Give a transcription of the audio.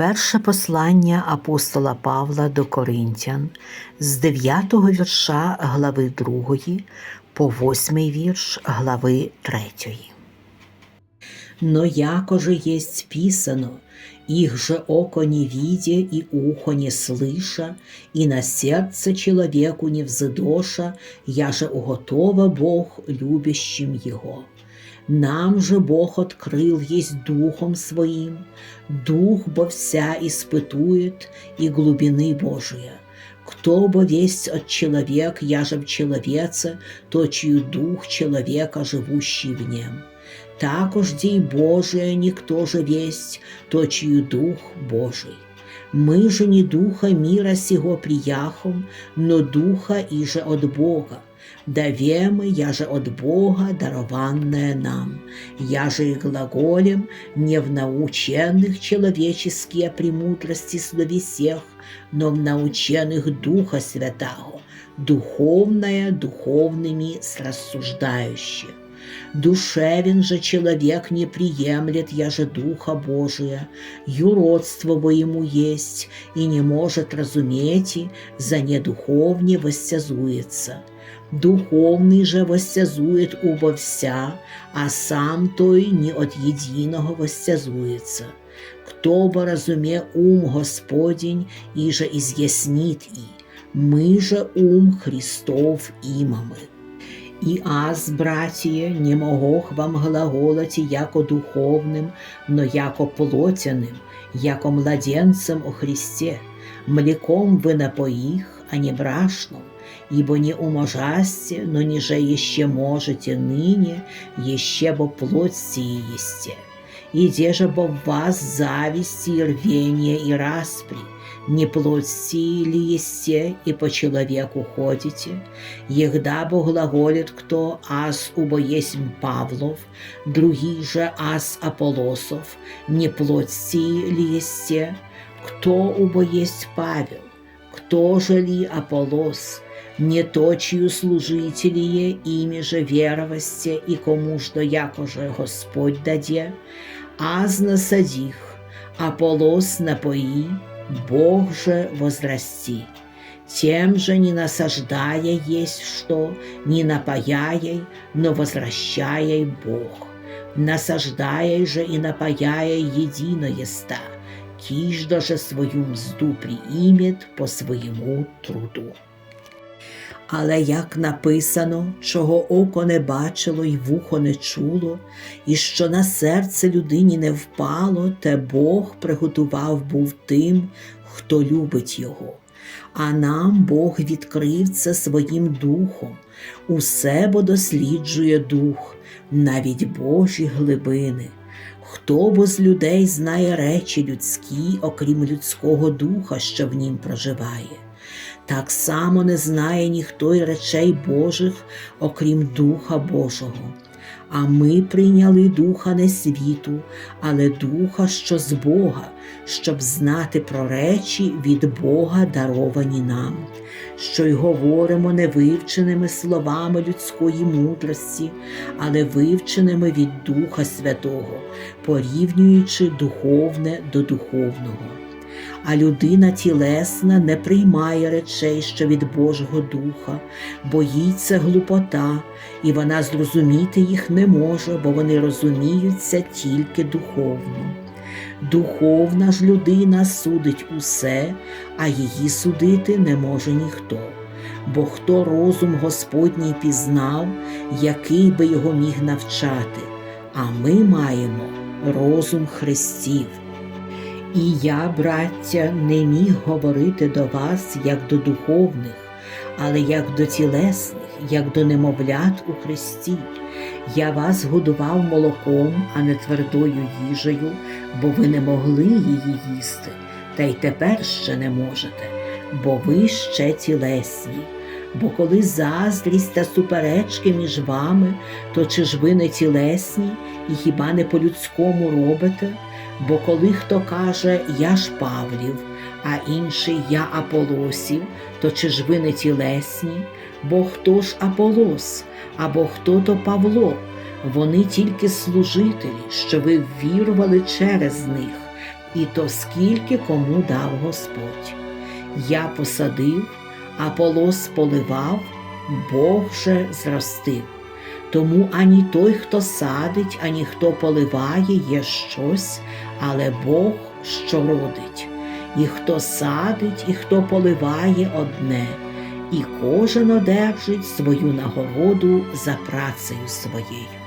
Перше послання апостола Павла до Коринтян з 9 вірша глави 2 по 8 вірш глави 3. Но якоже есть писано, их же око не видя и ухо не слыша, и на сердце человеку не взыдоша, я же уготова Бог любящим его. Нам же Бог открыл есть Духом Своим, Дух бо вся испытует и глубины Божия. Кто бо весть от человек, я же в человеце, то чью дух человека, живущий в нем. Також дій Божия никто же весть, то чью дух Божий. Мы же не духа мира сего прияхом, но духа иже от Бога. Давемы, я же от Бога, дарованное нам. Я же и глаголем не в наученных человеческие премудрости словесех, но в наученных Духа Святаго, духовное духовными рассуждающее. Душевен же человек не приемлет, я же Духа Божия, юродство во ему есть, и не может разуметь, за недуховне воссязуется. Духовный же воссязует убо вся, а сам той не от единого воссязуется. Кто бы разуме ум Господень, и же изъяснит и, мы же ум Христов имамы. І аз, братіє, не могох вам глаголати яко духовним, но яко плотяним, яко младенцем о Христе, млеком вы напоих, а не брашном, ибо не уможасте, но ниже еще можете ныне, еще бо плоть сии есте. И де же бо в вас зависти и рвение и распри, не плоть сии ли есте, и по человеку ходите? Егда бо глаголит кто, аз убо есть Павлов, другий же аз Аполосов, не плоть сии ли есте? Кто убо есть Павел? Кто же ли Аполос? Не точию служителие, ими же веровости, и кому что якоже Господь даде, аз насадих, Аполос напои, Бог же возрасти. Тем же не насаждая есть что, не напаяй, но возвращай Бог. Насаждая же и напаяя едино еста, кижда же свою мзду приимет по своему труду. Але як написано, чого око не бачило й вухо не чуло, і що на серце людині не впало, те Бог приготував був тим, хто любить його. А нам Бог відкрив це своїм духом, усе бо досліджує дух, навіть Божі глибини. Хто бо з людей знає речі людські, окрім людського духа, що в нім проживає? Так само не знає ніхто й речей Божих, окрім Духа Божого. А ми прийняли Духа не світу, але Духа, що з Бога, щоб знати про речі від Бога даровані нам, що й говоримо не вивченими словами людської мудрості, але вивченими від Духа Святого, порівнюючи духовне до духовного. А людина тілесна не приймає речей, що від Божого Духа, боїться глупота, і вона зрозуміти їх не може, бо вони розуміються тільки духовно. Духовна ж людина судить усе, а її судити не може ніхто. Бо хто розум Господній пізнав, який би його міг навчати, а ми маємо розум Христів. І я, браття, не міг говорити до вас як до духовних, але як до тілесних, як до немовлят у Христі. Я вас годував молоком, а не твердою їжею, бо ви не могли її їсти, та й тепер ще не можете, бо ви ще тілесні. Бо коли заздрість та суперечки між вами, то чи ж ви не тілесні і хіба не по-людському робите? Бо коли хто каже Я ж Павлів, а інший Я Аполосів, то чи ж ви не тілесні? Бо хто ж Аполос, або хто то Павло? Вони тільки служителі, що ви ввірували через них, і то скільки кому дав Господь. Я посадив, Аполос поливав, Бог же зростив. Тому ані той, хто садить, ані хто поливає, є щось, але Бог, що родить. І хто садить, і хто поливає одне, і кожен одержить свою нагороду за працею своєю.